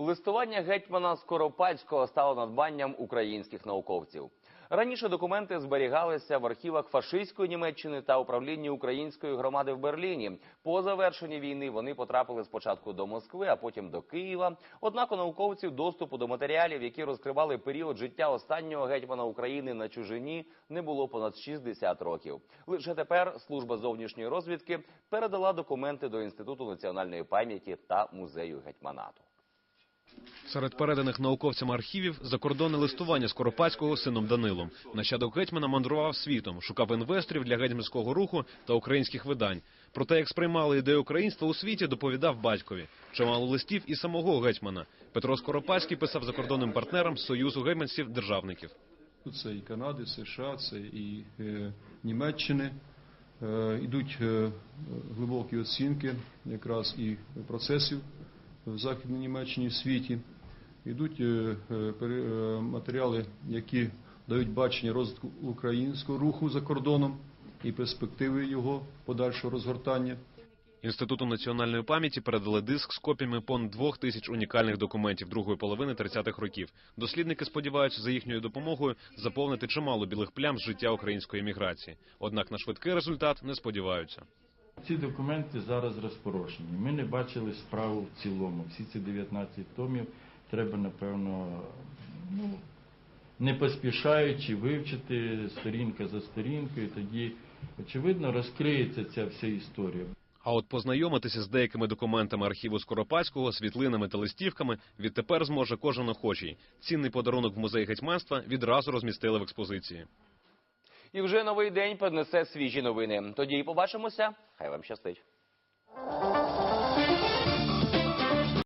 Листування гетьмана Скоропадського стало надбанням українських науковців. Раніше документи зберігалися в архівах фашистської Німеччини та управлінні української громади в Берліні. По завершенні війни вони потрапили спочатку до Москви, а потім до Києва. Однак у науковців доступу до матеріалів, які розкривали період життя останнього гетьмана України на чужині, не було понад 60 років. Лише тепер служба зовнішньої розвідки передала документи до інституту національної пам'яті та музею гетьманату. Серед переданих науковцям архівів закордонне листування Скоропадського сином Данилом. Нащадок гетьмана мандрував світом, шукав інвесторів для гетьманського руху та українських видань. Про те, як сприймали ідею українства у світі, доповідав батькові. Чимало листів і самого гетьмана. Петро Скоропадський писав закордонним партнерам Союзу гетьманців державників. Це і Канади, США, це і е, Німеччини. Е, Йдуть е, глибокі оцінки якраз і процесів в Західній Німеччині в світі. Йдуть е, е, е, матеріали, які дають бачення розвитку українського руху за кордоном і перспективи його подальшого розгортання. Інституту національної пам'яті передали диск з копіями понад двох тисяч унікальних документів другої половини 30-х років. Дослідники сподіваються за їхньою допомогою заповнити чимало білих плям з життя української еміграції. Однак на швидкий результат не сподіваються. Ці документи зараз розпорошені. Ми не бачили справу в цілому. Всі ці 19 томів треба, напевно, ну, не поспішаючи вивчити сторінка за сторінкою, тоді, очевидно, розкриється ця вся історія. А от познайомитися з деякими документами архіву Скоропадського, світлинами та листівками відтепер зможе кожен охочий. Цінний подарунок в музеї гетьманства відразу розмістили в експозиції. І вже новий день принесе свіжі новини. Тоді і побачимося. Хай вам щастить.